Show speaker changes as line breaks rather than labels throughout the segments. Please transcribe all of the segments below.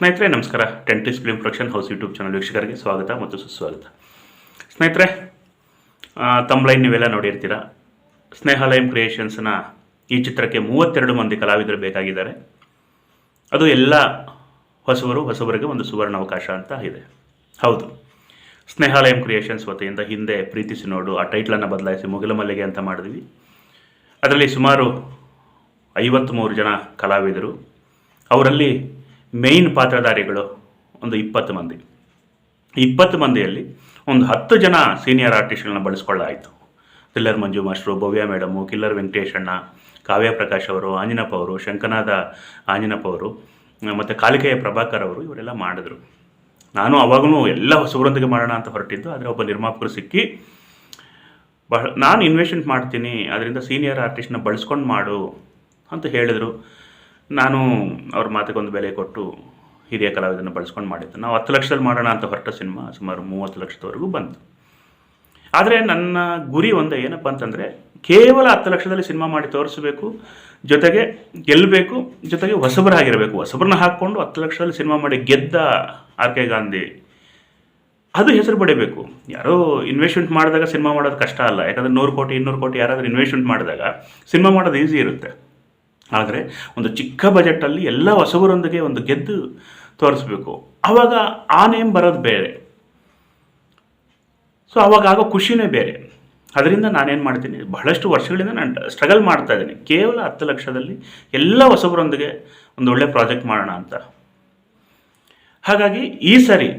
ಸ್ನೇಹಿತರೆ, ನಮಸ್ಕಾರ. ಟೆಂಟಿಸ್ film production house YouTube channel ವೀಕ್ಷಕರಿಗೆ ಸ್ವಾಗತ ಮತ್ತು ಸುಸ್ವಾಗತ. ಸ್ನೇಹಿತರೆ ತಂಬ್ಲೈನ್ ನೀವೆಲ್ಲ ನೋಡಿರ್ತೀರ. ಸ್ನೇಹಾಲಯಂ ಕ್ರಿಯೇಷನ್ಸ್ನ ಈ ಚಿತ್ರಕ್ಕೆ ಮೂವತ್ತೆರಡು ಮಂದಿ ಕಲಾವಿದರು ಬೇಕಾಗಿದ್ದಾರೆ. ಅದು ಎಲ್ಲ ಹೊಸವರು, ಹೊಸಬರಿಗೆ ಒಂದು ಸುವರ್ಣ ಅವಕಾಶ ಅಂತ ಇದೆ. ಹೌದು. ಸ್ನೇಹಾಲಯಂ ಕ್ರಿಯೇಷನ್ಸ್ ವತಿಯಿಂದ ಹಿಂದೆ ಪ್ರೀತಿಸಿ ನೋಡು, ಆ ಟೈಟ್ಲನ್ನು ಬದಲಾಯಿಸಿ ಮುಗಿಲ ಮಲ್ಲಿಗೆ ಅಂತ ಮಾಡಿದ್ವಿ. ಅದರಲ್ಲಿ ಸುಮಾರು ಐವತ್ತ್ಮೂರು ಜನ ಕಲಾವಿದರು. ಅವರಲ್ಲಿ ಮೇಯ್ನ್ ಪಾತ್ರಧಾರಿಗಳು ಒಂದು ಇಪ್ಪತ್ತು ಮಂದಿ. ಇಪ್ಪತ್ತು ಮಂದಿಯಲ್ಲಿ ಒಂದು ಹತ್ತು ಜನ ಸೀನಿಯರ್ ಆರ್ಟಿಸ್ಟ್ಗಳನ್ನ ಬಳಸ್ಕೊಳ್ಳಾಯಿತು. Thriller Manju master, Bhavya madam, killer ವೆಂಕಟೇಶಣ್ಣ Kavya Prakash ಅವರು, ಆಂಜನಪ್ಪ ಅವರು, ಶಂಕನಾದ ಆಂಜನಪ್ಪ ಅವರು, ಮತ್ತು ಕಾಲಿಕೆಯ ಪ್ರಭಾಕರ್ ಅವರು ಇವರೆಲ್ಲ ಮಾಡಿದ್ರು. ನಾನು ಅವಾಗೂ ಎಲ್ಲ ಹೊಸಬರೊಂದಿಗೆ ಮಾಡೋಣ ಅಂತ ಹೊರಟಿದ್ದು, ಆದರೆ ಒಬ್ಬ ನಿರ್ಮಾಪಕರು ಸಿಕ್ಕಿ ಬಹಳ ನಾನು ಇನ್ವೆಸ್ಟ್ಮೆಂಟ್ ಮಾಡ್ತೀನಿ ಅದರಿಂದ ಸೀನಿಯರ್ ಆರ್ಟಿಸ್ಟ್ನ ಬಳಸ್ಕೊಂಡು ಮಾಡು ಅಂತ ಹೇಳಿದರು. ನಾನು ಅವ್ರ ಮಾತಿಗೊಂದು ಬೆಲೆ ಕೊಟ್ಟು ಹಿರಿಯ ಕಲಾವಿದನ್ನು ಬಳಸ್ಕೊಂಡು ಮಾಡಿದ್ದು. ನಾವು ಹತ್ತು ಲಕ್ಷದಲ್ಲಿ ಮಾಡೋಣ ಅಂತ ಹೊರಟ ಸಿನಿಮಾ ಸುಮಾರು ಮೂವತ್ತು ಲಕ್ಷದವರೆಗೂ ಬಂತು ಆದರೆ ನನ್ನ ಗುರಿ ಒಂದು, ಏನಪ್ಪ ಅಂತಂದರೆ ಕೇವಲ ಹತ್ತು ಲಕ್ಷದಲ್ಲಿ ಸಿನಿಮಾ ಮಾಡಿ ತೋರಿಸಬೇಕು, ಜೊತೆಗೆ ಗೆಲ್ಲಬೇಕು ಜೊತೆಗೆ ಹೊಸಬರಾಗಿರಬೇಕು. ಹೊಸಬ್ರನ್ನ ಹಾಕ್ಕೊಂಡು ಹತ್ತು ಲಕ್ಷದಲ್ಲಿ ಸಿನಿಮಾ ಮಾಡಿ ಗೆದ್ದ ಆರ್ ಕೆ ಗಾಂಧಿ, ಅದು ಹೆಸರು ಪಡಿಬೇಕು. ಯಾರೋ ಇನ್ವೆಸ್ಟ್ಮೆಂಟ್ ಮಾಡಿದಾಗ ಸಿನಿಮಾ ಮಾಡೋದು ಕಷ್ಟ ಅಲ್ಲ. ಯಾಕಂದರೆ ನೂರು ಕೋಟಿ, ಇನ್ನೂರು ಕೋಟಿ ಯಾರಾದರೂ ಇನ್ವೆಸ್ಟ್ಮೆಂಟ್ ಮಾಡಿದಾಗ ಸಿನಿಮಾ ಮಾಡೋದು ಈಸಿ ಇರುತ್ತೆ. ಆದರೆ ಒಂದು ಚಿಕ್ಕ ಬಜೆಟಲ್ಲಿ ಎಲ್ಲ ಹೊಸಬರೊಂದಿಗೆ ಒಂದು ಗೆದ್ದು ತೋರಿಸ್ಬೇಕು. ಆವಾಗ ಆ ನೇಮ್ ಬರೋದು ಬೇರೆ. ಸೊ ಅವಾಗ ಆಗೋ ಖುಷಿನೇ ಬೇರೆ. ಅದರಿಂದ ನಾನೇನು ಮಾಡ್ತೀನಿ, ಬಹಳಷ್ಟು ವರ್ಷಗಳಿಂದ ನಾನು ಸ್ಟ್ರಗಲ್ ಮಾಡ್ತಾ ಇದ್ದೀನಿ. ಕೇವಲ ಹತ್ತು ಲಕ್ಷದಲ್ಲಿ ಎಲ್ಲ ಹೊಸಬರೊಂದಿಗೆ ಒಂದು ಒಳ್ಳೆ ಪ್ರಾಜೆಕ್ಟ್ ಮಾಡೋಣ ಅಂತ. ಹಾಗಾಗಿ ಈ ಸರಿ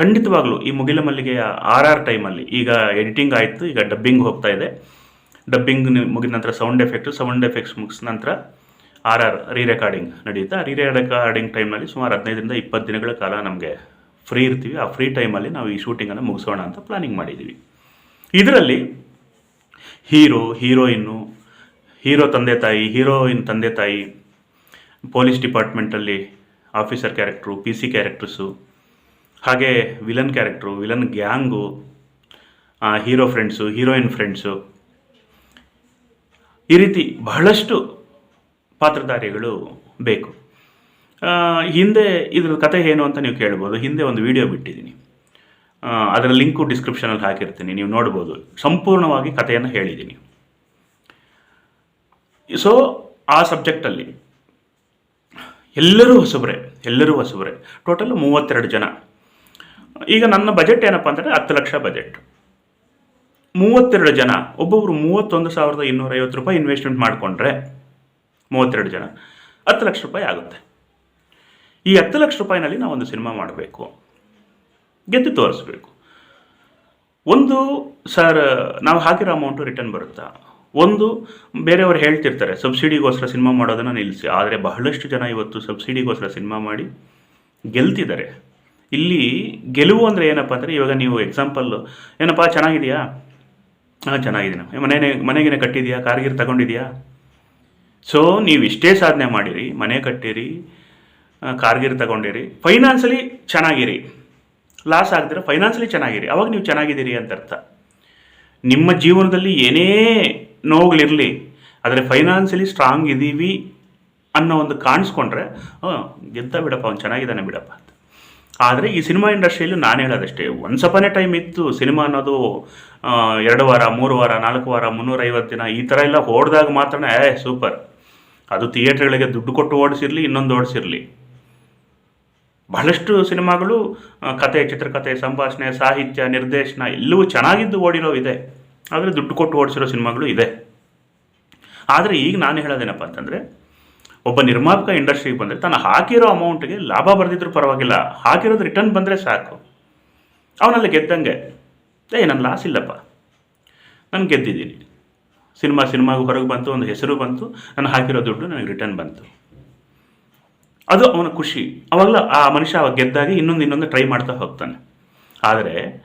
ಖಂಡಿತವಾಗ್ಲೂ ಈ ಮುಗಿಲ ಮಲ್ಲಿಗೆಯ ಆರ್ ಆರ್ ಟೈಮಲ್ಲಿ ಈಗ ಎಡಿಟಿಂಗ್ ಆಯಿತು, ಈಗ ಡಬ್ಬಿಂಗ್ ಹೋಗ್ತಾ ಇದೆ. ಡಬ್ಬಿಂಗ್ ಮುಗಿದ ನಂತರ ಸೌಂಡ್ ಎಫೆಕ್ಟು ಸೌಂಡ್ ಎಫೆಕ್ಟ್ಸ್ ಮುಗಿಸಿದ ನಂತರ ಆರ್ ಆರ್ ರೀ ರೆಕಾರ್ಡಿಂಗ್ ನಡೆಯುತ್ತೆ ರೀ ರೆಕಾರ್ಡಿಂಗ್ ಟೈಮ್ನಲ್ಲಿ ಸುಮಾರು ಹದಿನೈದರಿಂದ ಇಪ್ಪತ್ತು ದಿನಗಳ ಕಾಲ ನಮಗೆ ಫ್ರೀ ಇರ್ತೀವಿ. ಆ ಫ್ರೀ ಟೈಮಲ್ಲಿ ನಾವು ಈ ಶೂಟಿಂಗನ್ನು ಮುಗಿಸೋಣ ಅಂತ ಪ್ಲಾನಿಂಗ್ ಮಾಡಿದ್ದೀವಿ ಇದರಲ್ಲಿ ಹೀರೋ ಹೀರೋಯಿನ್ನು ಹೀರೋ ತಂದೆ ತಾಯಿ ಹೀರೋಯಿನ್ ತಂದೆ ತಾಯಿ police ಡಿಪಾರ್ಟ್ಮೆಂಟಲ್ಲಿ officer character P C characters ಹಾಗೆ villain character villain gang hero friends heroine friends ಈ ರೀತಿ ಬಹಳಷ್ಟು ಪಾತ್ರಧಾರಿಗಳು ಬೇಕು. ಹಿಂದೆ ಇದ್ರ ಕತೆ ಏನು ಅಂತ ನೀವು ಕೇಳ್ಬೋದು. ಹಿಂದೆ ಒಂದು ವಿಡಿಯೋ ಬಿಟ್ಟಿದ್ದೀನಿ. ಅದರ ಲಿಂಕು ಡಿಸ್ಕ್ರಿಪ್ಷನಲ್ಲಿ ಹಾಕಿರ್ತೀನಿ. ನೀವು ನೋಡ್ಬೋದು. ಸಂಪೂರ್ಣವಾಗಿ ಕಥೆಯನ್ನು ಹೇಳಿದ್ದೀನಿ. ಸೊ ಆ ಸಬ್ಜೆಕ್ಟಲ್ಲಿ ಎಲ್ಲರೂ ಹೊಸಬರೇ ಎಲ್ಲರೂ ಹೊಸಬರೇ, ಟೋಟಲ್ ಮೂವತ್ತೆರಡು ಜನ. ಈಗ ನನ್ನ ಬಜೆಟ್ ಏನಪ್ಪ ಅಂದರೆ ಹತ್ತು ಲಕ್ಷ ಬಜೆಟ್. ಮೂವತ್ತೆರಡು ಜನ ಒಬ್ಬೊಬ್ಬರು ಮೂವತ್ತೊಂದು ಸಾವಿರದ ಇನ್ನೂರೈವತ್ತು ರೂಪಾಯಿ ಇನ್ವೆಸ್ಟ್ಮೆಂಟ್ ಮಾಡಿಕೊಂಡ್ರೆ ಮೂವತ್ತೆರಡು ಜನ, ಹತ್ತು ಲಕ್ಷ ರೂಪಾಯಿ ಆಗುತ್ತೆ. ಈ ಹತ್ತು ಲಕ್ಷ ರೂಪಾಯಿನಲ್ಲಿ ನಾವು ಒಂದು ಸಿನಿಮಾ ಮಾಡಬೇಕು. ಗೆದ್ದು ತೋರಿಸ್ಬೇಕು. ಒಂದು ಸರ್, ನಾವು ಹಾಕಿರೋ ಅಮೌಂಟು ರಿಟರ್ನ್ ಬರುತ್ತಾ? ಒಂದು, ಬೇರೆಯವರು ಹೇಳ್ತಿರ್ತಾರೆ ಸಬ್ಸಿಡಿಗೋಸ್ಕರ ಸಿನಿಮಾ ಮಾಡೋದನ್ನು ನಿಲ್ಲಿಸಿ ಆದರೆ ಬಹಳಷ್ಟು ಜನ ಇವತ್ತು ಸಬ್ಸಿಡಿಗೋಸ್ಕರ ಸಿನಿಮಾ ಮಾಡಿ ಗೆಲ್ತಿದ್ದಾರೆ. ಇಲ್ಲಿ ಗೆಲುವು ಅಂದರೆ ಏನಪ್ಪ ಅಂದರೆ ಇವಾಗ ನೀವು ಎಕ್ಸಾಂಪಲ್ಲು ಏನಪ್ಪ, ಚೆನ್ನಾಗಿದೆಯಾ? ಹಾಂ, ಚೆನ್ನಾಗಿದ್ದೀನಿ. ಮನೆನೇ, ಮನೆಗೇನೆ ಕಟ್ಟಿದೆಯಾ ಕಾರ್ಗಿರ್ ತಗೊಂಡಿದೆಯಾ ಸೊ ನೀವು ಇಷ್ಟೇ ಸಾಧನೆ ಮಾಡಿರಿ. ಮನೆ ಕಟ್ಟಿರಿ ಕಾರ್ಗಿರ್ ತಗೊಂಡಿರಿ. ಫೈನಾನ್ಸಲಿ ಚೆನ್ನಾಗಿರಿ. ಲಾಸ್ ಆಗ್ದಿರ ಫೈನಾನ್ಸಲಿ ಚೆನ್ನಾಗಿರಿ. ಅವಾಗ ನೀವು ಚೆನ್ನಾಗಿದ್ದೀರಿ ಅಂತ ಅರ್ಥ ನಿಮ್ಮ ಜೀವನದಲ್ಲಿ ಏನೇ ನೋವುಗಳಿರಲಿ, ಆದರೆ ಫೈನಾನ್ಸಲಿ ಸ್ಟ್ರಾಂಗ್ ಇದ್ದೀವಿ ಅನ್ನೋ ಒಂದು ಕಾಣಿಸ್ಕೊಂಡ್ರೆ ಗೆದ್ದ ಬಿಡಪ್ಪ, ಅವ್ನು ಚೆನ್ನಾಗಿದ್ದಾನೆ ಬಿಡಪ್ಪ ಆದರೆ ಈ ಸಿನಿಮಾ ಇಂಡಸ್ಟ್ರಿಯಲ್ಲಿ ನಾನು ಹೇಳೋದಷ್ಟೇ ಒಂದು ಸಪನೆ ಟೈಮ್ ಇತ್ತು ಸಿನಿಮಾ ಅನ್ನೋದು ಎರಡು ವಾರ, ಮೂರು ವಾರ, ನಾಲ್ಕು ವಾರ, ಮುನ್ನೂರೈವತ್ತು ದಿನ, ಈ ಥರ ಎಲ್ಲ ಓಡಿದಾಗ ಮಾತ್ರ, ಏ ಸೂಪರ್ ಅದು ಥಿಯೇಟ್ರ್ಗಳಿಗೆ ದುಡ್ಡು ಕೊಟ್ಟು ಓಡಿಸಿರಲಿ, ಇನ್ನೊಂದು ಓಡಿಸಿರಲಿ. ಬಹಳಷ್ಟು ಸಿನಿಮಾಗಳು ಕತೆ ಚಿತ್ರಕಥೆ ಸಂಭಾಷಣೆ, ಸಾಹಿತ್ಯ, ನಿರ್ದೇಶನ, ಎಲ್ಲವೂ ಚೆನ್ನಾಗಿದ್ದು ಓಡಿರೋ ಇದೆ. ಆದರೆ ದುಡ್ಡು ಕೊಟ್ಟು ಓಡಿಸಿರೋ ಸಿನಿಮಾಗಳು ಇದೆ. ಆದರೆ ಈಗ ನಾನು ಹೇಳೋದೇನಪ್ಪ ಅಂತಂದರೆ ಒಬ್ಬ ನಿರ್ಮಾಪಕ ಇಂಡಸ್ಟ್ರಿಗೆ ಬಂದರೆ ತಾನು ಹಾಕಿರೋ ಅಮೌಂಟ್ಗೆ ಲಾಭ ಬರೆದಿದ್ರು ಪರವಾಗಿಲ್ಲ. ಹಾಕಿರೋದು ರಿಟರ್ನ್ ಬಂದರೆ ಸಾಕು. ಅವನಲ್ಲಿ ಗೆದ್ದಂಗೆ, ಏ ನನ್ನ ಲಾಸ್ ಇಲ್ಲಪ್ಪ. ನಾನು ಗೆದ್ದಿದ್ದೀನಿ. ಸಿನಿಮಾ ಸಿನಿಮಾಗೂ ಹೊರಗೆ ಬಂತು, ಒಂದು ಹೆಸರು ಬಂತು, ನಾನು ಹಾಕಿರೋ ದುಡ್ಡು ನನಗೆ ರಿಟರ್ನ್ ಬಂತು. ಅದು ಅವನ ಖುಷಿ. ಅವಾಗಲ ಆ ಮನುಷ್ಯ ಅವಾಗ ಗೆದ್ದಾಗಿ ಇನ್ನೊಂದು ಇನ್ನೊಂದು ಟ್ರೈ ಮಾಡ್ತಾ ಹೋಗ್ತಾನೆ. ಆದರೆ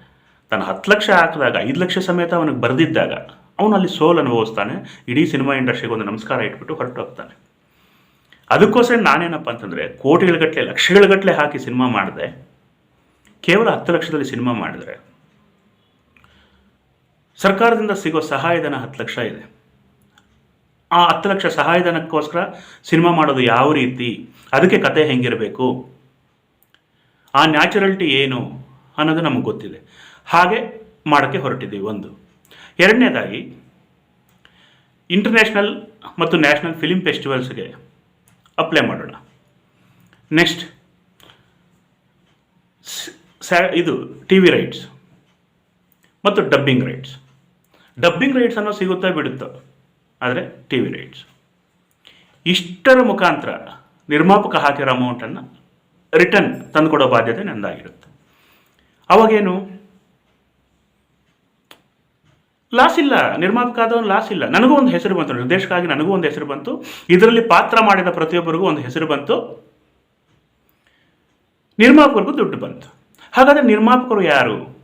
ತಾನು ಹತ್ತು ಲಕ್ಷ ಹಾಕಿದಾಗ, ಐದು ಲಕ್ಷ ಸಮೇತ ಅವನಿಗೆ ಬರೆದಿದ್ದಾಗ, ಅವನು ಅಲ್ಲಿ ಸೋಲ್ ಅನುಭವಿಸ್ತಾನೆ ಇಡೀ ಸಿನಿಮಾ ಇಂಡಸ್ಟ್ರಿಗೆ ಒಂದು ನಮಸ್ಕಾರ ಇಟ್ಬಿಟ್ಟು ಹೊರಟು ಹೋಗ್ತಾನೆ ಅದಕ್ಕೋಸ್ಕರ ನಾನೇನಪ್ಪ ಅಂತಂದರೆ ಕೋಟಿಗಳಗಟ್ಟಲೆ ಲಕ್ಷಗಳಗಟ್ಟಲೆ ಹಾಕಿ ಸಿನಿಮಾ ಮಾಡಿದೆ. ಕೇವಲ ಹತ್ತು ಲಕ್ಷದಲ್ಲಿ ಸಿನಿಮಾ ಮಾಡಿದ್ರೆ. ಸರ್ಕಾರದಿಂದ ಸಿಗೋ ಸಹಾಯಧನ ಹತ್ತು ಲಕ್ಷ ಇದೆ. ಆ ಹತ್ತು ಲಕ್ಷ ಸಹಾಯಧನಕ್ಕೋಸ್ಕರ ಸಿನಿಮಾ ಮಾಡೋದು ಯಾವ ರೀತಿ? ಅದಕ್ಕೆ ಕತೆ ಹೆಂಗಿರಬೇಕು? ಆ ನ್ಯಾಚುರಲ್ಟಿ ಏನು ಅನ್ನೋದು ನಮಗೆ ಗೊತ್ತಿದೆ. ಹಾಗೆ ಮಾಡೋಕ್ಕೆ ಹೊರಟಿದ್ದೀವಿ ಒಂದು. ಎರಡನೇದಾಗಿ ಇಂಟರ್ನ್ಯಾಷನಲ್ ಮತ್ತು ನ್ಯಾಷನಲ್ ಫಿಲಿಮ್ ಫೆಸ್ಟಿವಲ್ಸ್ಗೆ ಅಪ್ಲೈ ಮಾಡೋಣ. ನೆಕ್ಸ್ಟ್ ಸ್ಯಾ ಇದು ಟಿ ವಿ ರೈಟ್ಸ್ ಮತ್ತು ಡಬ್ಬಿಂಗ್ ರೈಟ್ಸ್. ಡಬ್ಬಿಂಗ್ ರೈಟ್ಸ್ ಅನ್ನೋ ಸಿಗುತ್ತಾ ಬಿಡುತ್ತೋ? ಆದರೆ ಟಿ ವಿ ರೈಟ್ಸ್. ಇಷ್ಟರ ಮುಖಾಂತರ ನಿರ್ಮಾಪಕ ಹಾಕಿರೋ ಅಮೌಂಟನ್ನು ರಿಟರ್ನ್ ತಂದುಕೊಡೋ ಬಾಧ್ಯತೆ ನಂದಾಗಿರುತ್ತೆ ಅವಾಗೇನು? ಲಾಸ್ ಇಲ್ಲ ನಿರ್ಮಾಪಕ ಆದವನು ಲಾಸ್ ಇಲ್ಲ. ನನಗೂ ಒಂದು ಹೆಸರು ಬಂತು ನಿರ್ದೇಶಕ ಆಗಿ ನನಗೂ ಒಂದು ಹೆಸರು ಬಂತು. ಇದರಲ್ಲಿ ಪಾತ್ರ ಮಾಡಿದ ಪ್ರತಿಯೊಬ್ಬರಿಗೂ ಒಂದು ಹೆಸರು ಬಂತು. ನಿರ್ಮಾಪಕರಿಗೂ ದುಡ್ಡು ಬಂತು. ಹಾಗಾದರೆ ನಿರ್ಮಾಪಕರು ಯಾರು?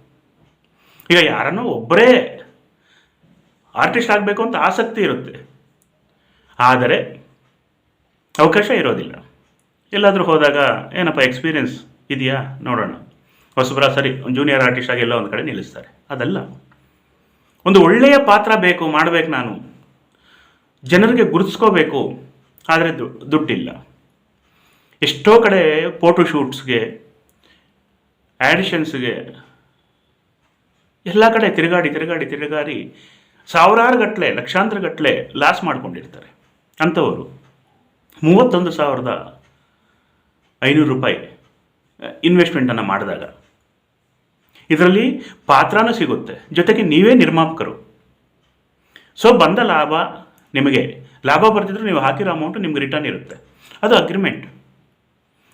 ಈಗ ಯಾರನ್ನೋ ಒಬ್ಬರೇ ಆರ್ಟಿಸ್ಟ್ ಆಗಬೇಕು ಅಂತ ಆಸಕ್ತಿ ಇರುತ್ತೆ. ಆದರೆ ಅವಕಾಶ ಇರೋದಿಲ್ಲ. ಎಲ್ಲಾದರೂ ಹೋದಾಗ, ಏನಪ್ಪ ಎಕ್ಸ್ಪೀರಿಯನ್ಸ್ ಇದೆಯಾ? ನೋಡೋಣ. ಹೊಸಬ್ರ, ಸರಿ ಜೂನಿಯರ್ ಆರ್ಟಿಸ್ಟ್ ಆಗಿ ಎಲ್ಲ ಒಂದು ಕಡೆ ನಿಲ್ಲಿಸ್ತಾರೆ. ಅದಲ್ಲ. ಒಂದು ಒಳ್ಳೆಯ ಪಾತ್ರ ಬೇಕು, ಮಾಡಬೇಕು ನಾನು. ಜನರಿಗೆ ಗುರುತಿಸ್ಕೋಬೇಕು, ಆದರೆ ದುಡ್ಡಿಲ್ಲ. ಎಷ್ಟೋ ಕಡೆ ಫೋಟೋ ಶೂಟ್ಸ್ಗೆ ಆ್ಯಡಿಷನ್ಸ್ಗೆ ಎಲ್ಲ ಕಡೆ ತಿರುಗಾಡಿ ತಿರುಗಾಡಿ ತಿರುಗಾಡಿ ಸಾವಿರಾರು ಗಟ್ಟಲೆ ಲಕ್ಷಾಂತರ ಗಟ್ಟಲೆ ಲಾಸ್ ಮಾಡ್ಕೊಂಡಿರ್ತಾರೆ ಅಂಥವರು. ಮೂವತ್ತೊಂದು ಸಾವಿರದ ಐನೂರು ರೂಪಾಯಿ ಇನ್ವೆಸ್ಟ್ಮೆಂಟನ್ನು ಮಾಡಿದಾಗ. ಇದರಲ್ಲಿ ಪಾತ್ರನೂ ಸಿಗುತ್ತೆ. ಜೊತೆಗೆ ನೀವೇ ನಿರ್ಮಾಪಕರು. ಸೊ ಬಂದ ಲಾಭ ನಿಮಗೆ. ಲಾಭ ಬರ್ತಿದ್ರೆ ನೀವು ಹಾಕಿರೋ ಅಮೌಂಟು ನಿಮ್ಗೆ ರಿಟರ್ನ್ ಇರುತ್ತೆ. ಅದು ಅಗ್ರಿಮೆಂಟ್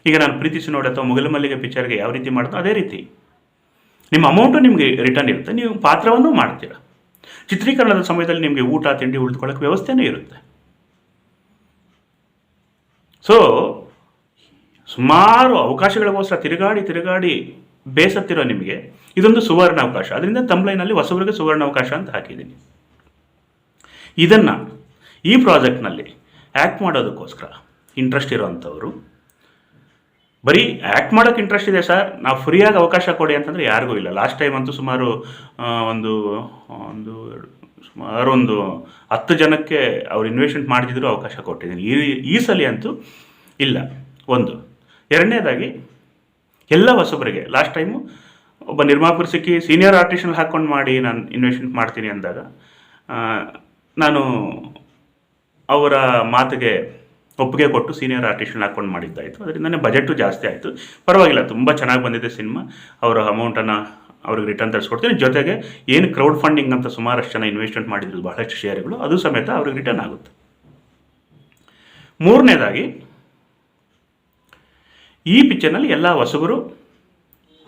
ಈಗ ನಾನು ಪ್ರೀತಿಸಿ ನೋಡಿ ಅಥವಾ ಮುಗಲ ಮಲ್ಲಿಗೆ ಪಿಕ್ಚರ್ಗೆ ಯಾವ ರೀತಿ ಮಾಡ್ತೋ ಅದೇ ರೀತಿ. ನಿಮ್ಮ ಅಮೌಂಟು ನಿಮಗೆ ರಿಟರ್ನ್ ಇರುತ್ತೆ. ನೀವು ಪಾತ್ರವನ್ನು ಮಾಡ್ತೀರ. ಚಿತ್ರೀಕರಣದ ಸಮಯದಲ್ಲಿ ನಿಮಗೆ ಊಟ, ತಿಂಡಿ ಉಳಿದುಕೊಳ್ಳೋಕೆ ವ್ಯವಸ್ಥೆನೂ ಇರುತ್ತೆ. ಸೊ ಸುಮಾರು ಅವಕಾಶಗಳಿಗೋಸ್ಕರ ತಿರುಗಾಡಿ ತಿರುಗಾಡಿ ಬೇಸತ್ತಿರೋ ನಿಮಗೆ ಇದೊಂದು ಸುವರ್ಣ ಅವಕಾಶ ಅದರಿಂದ ತಮ್ಲೈನಲ್ಲಿ ಹೊಸಬರಿಗೆ ಸುವರ್ಣ ಅವಕಾಶ ಅಂತ ಹಾಕಿದ್ದೀನಿ. ಇದನ್ನು ಈ ಪ್ರಾಜೆಕ್ಟ್ನಲ್ಲಿ ಆ್ಯಕ್ಟ್ ಮಾಡೋದಕ್ಕೋಸ್ಕರ ಇಂಟ್ರೆಸ್ಟ್ ಇರೋವಂಥವರು, ಬರೀ ಆ್ಯಕ್ಟ್ ಮಾಡೋಕ್ಕೆ ಇಂಟ್ರೆಸ್ಟ್ ಇದೆ ಸರ್ ನಾವು ಫ್ರೀಯಾಗಿ ಅವಕಾಶ ಕೊಡಿ ಅಂತಂದರೆ ಯಾರಿಗೂ ಇಲ್ಲ. ಲಾಸ್ಟ್ ಟೈಮ್ ಅಂತೂ ಸುಮಾರು ಒಂದು ಒಂದು ಸುಮಾರು ಒಂದು ಹತ್ತು ಜನಕ್ಕೆ ಅವ್ರು ಇನ್ವೆಸ್ಟ್ಮೆಂಟ್ ಮಾಡಿದ್ರು ಅವಕಾಶ ಕೊಟ್ಟಿದ್ದೀನಿ. ಈ ಈ ಸಲ ಅಂತೂ ಇಲ್ಲ. ಒಂದು. ಎರಡನೇದಾಗಿ ಎಲ್ಲ ಹೊಸಬರಿಗೆ. ಲಾಸ್ಟ್ ಟೈಮು ಒಬ್ಬ ನಿರ್ಮಾಪಕರು ಸಿಕ್ಕಿ ಸೀನಿಯರ್ ಆರ್ಟಿಸ್ಟ್ನಲ್ಲಿ ಹಾಕ್ಕೊಂಡು ಮಾಡಿ ನಾನು ಇನ್ವೆಸ್ಟ್ಮೆಂಟ್ ಮಾಡ್ತೀನಿ ಅಂದಾಗ ನಾನು ಅವರ ಮಾತಿಗೆ ಒಪ್ಪಿಗೆ ಕೊಟ್ಟು ಸೀನಿಯರ್ ಆರ್ಟಿಸ್ಟ್ನ ಹಾಕ್ಕೊಂಡು ಮಾಡಿದ್ದಾಯಿತು. ಅದರಿಂದನೇ ಬಜೆಟು ಜಾಸ್ತಿ ಆಯಿತು. ಪರವಾಗಿಲ್ಲ, ತುಂಬ ಚೆನ್ನಾಗಿ ಬಂದಿದೆ ಸಿನಿಮಾ. ಅವರ ಅಮೌಂಟನ್ನು ಅವ್ರಿಗೆ ರಿಟರ್ನ್ ತರಿಸ್ಕೊಡ್ತೀನಿ. ಜೊತೆಗೆ ಏನು ಕ್ರೌಡ್ ಫಂಡಿಂಗ್ ಅಂತ ಸುಮಾರಷ್ಟು ಜನ ಇನ್ವೆಸ್ಟ್ಮೆಂಟ್ ಮಾಡಿದ್ರು, ಬಹಳಷ್ಟು ಶೇರ್ಗಳು ಅದು ಸಮೇತ ಅವ್ರಿಗೆ ರಿಟರ್ನ್ ಆಗುತ್ತೆ. ಮೂರನೇದಾಗಿ ಈ ಪಿಕ್ಚರ್ನಲ್ಲಿ ಎಲ್ಲ ಹೊಸಬರು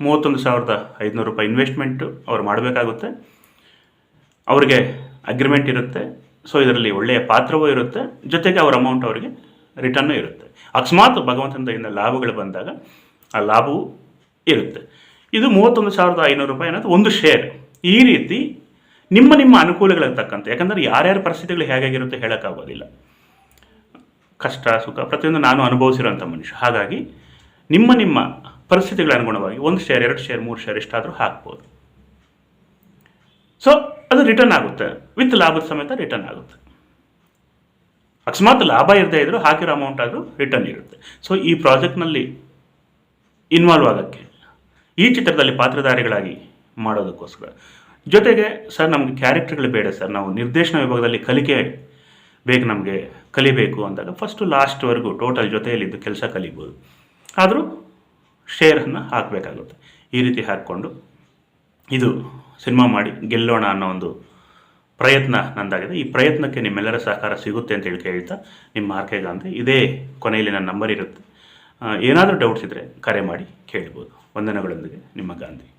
ಮೂವತ್ತೊಂದು ಸಾವಿರದ ಐದುನೂರು ರೂಪಾಯಿ ಇನ್ವೆಸ್ಟ್ಮೆಂಟು ಅವ್ರು ಮಾಡಬೇಕಾಗುತ್ತೆ. ಅವರಿಗೆ ಅಗ್ರಿಮೆಂಟ್ ಇರುತ್ತೆ. ಸೊ ಇದರಲ್ಲಿ ಒಳ್ಳೆಯ ಪಾತ್ರವೂ ಇರುತ್ತೆ. ಜೊತೆಗೆ ಅವ್ರ ಅಮೌಂಟ್ ಅವರಿಗೆ ರಿಟರ್ನು ಇರುತ್ತೆ. ಅಕಸ್ಮಾತ್ ಭಗವಂತನಿಂದ ಲಾಭಗಳು ಬಂದಾಗ ಆ ಲಾಭವೂ ಇರುತ್ತೆ. ಇದು ಮೂವತ್ತೊಂದು ಸಾವಿರದ ಐನೂರು ರೂಪಾಯಿ ಅನ್ನೋದು ಒಂದು ಶೇರ್ ಈ ರೀತಿ ನಿಮ್ಮ ನಿಮ್ಮ ಅನುಕೂಲಗಳಿಗೆ ತಕ್ಕಂತೆ ಯಾಕಂದರೆ ಯಾರ್ಯಾರ ಪರಿಸ್ಥಿತಿಗಳು ಹೇಗಾಗಿರುತ್ತೆ ಹೇಳೋಕ್ಕಾಗೋದಿಲ್ಲ. ಕಷ್ಟ, ಸುಖ, ಪ್ರತಿಯೊಂದು ನಾನು ಅನುಭವಿಸಿರೋಂಥ ಮನುಷ್ಯ. ಹಾಗಾಗಿ ನಿಮ್ಮ ನಿಮ್ಮ ಪರಿಸ್ಥಿತಿಗಳ ಅನುಗುಣವಾಗಿ ಒಂದು ಶೇರ್ ಎರಡು ಶೇರ್ ಮೂರು ಶೇರ್ ಎಷ್ಟಾದರೂ ಹಾಕ್ಬೋದು. ಸೊ ಅದು ರಿಟರ್ನ್ ಆಗುತ್ತೆ. ವಿತ್ ಲಾಭದ ಸಮೇತ ರಿಟರ್ನ್ ಆಗುತ್ತೆ. ಅಕಸ್ಮಾತ್ ಲಾಭ ಇರದೇ ಇದ್ದರೂ ಹಾಕಿರೋ ಅಮೌಂಟ್ ಆದರೂ ರಿಟರ್ನ್ ಇರುತ್ತೆ. ಸೊ ಈ ಪ್ರಾಜೆಕ್ಟ್ನಲ್ಲಿ ಇನ್ವಾಲ್ವ್ ಆಗೋಕ್ಕೆ, ಈ ಚಿತ್ರದಲ್ಲಿ ಪಾತ್ರಧಾರಿಗಳಾಗಿ ಮಾಡೋದಕ್ಕೋಸ್ಕರ. ಜೊತೆಗೆ ಸರ್ ನಮಗೆ ಕ್ಯಾರೆಕ್ಟರ್ಗಳು ಬೇಡ ಸರ್ ನಾವು ನಿರ್ದೇಶನ ವಿಭಾಗದಲ್ಲಿ ಕಲಿಕೆ ಬೇಕು ನಮಗೆ, ಕಲಿಬೇಕು ಅಂದಾಗ ಫಸ್ಟು ಲಾಸ್ಟ್ವರೆಗೂ ಟೋಟಲ್ ಜೊತೆಯಲ್ಲಿದ್ದು ಕೆಲಸ ಕಲಿಬೋದು. ಆದರೂ ಶೇರನ್ನು ಹಾಕಬೇಕಾಗುತ್ತೆ. ಈ ರೀತಿ ಹಾಕ್ಕೊಂಡು ಇದು ಸಿನಿಮಾ ಮಾಡಿ ಗೆಲ್ಲೋಣ ಅನ್ನೋ ಒಂದು ಪ್ರಯತ್ನ ನಂದಾಗಿದೆ. ಈ ಪ್ರಯತ್ನಕ್ಕೆ ನಿಮ್ಮೆಲ್ಲರ ಸಹಕಾರ ಸಿಗುತ್ತೆ ಅಂತ ಹೇಳಿ ಕೇಳ್ತಾ ನಿಮ್ಮ ಆರ್ಕೆ ಗಾಂಧಿ ಇದೇ ಕೊನೆಯಲ್ಲಿ ನನ್ನ ನಂಬರ್ ಇರುತ್ತೆ. ಏನಾದರೂ ಡೌಟ್ಸ್ ಇದ್ದರೆ ಕರೆ ಮಾಡಿ ಕೇಳ್ಬೋದು. ವಂದನೆಗಳೊಂದಿಗೆ, ನಿಮ್ಮ ಗಾಂಧಿ.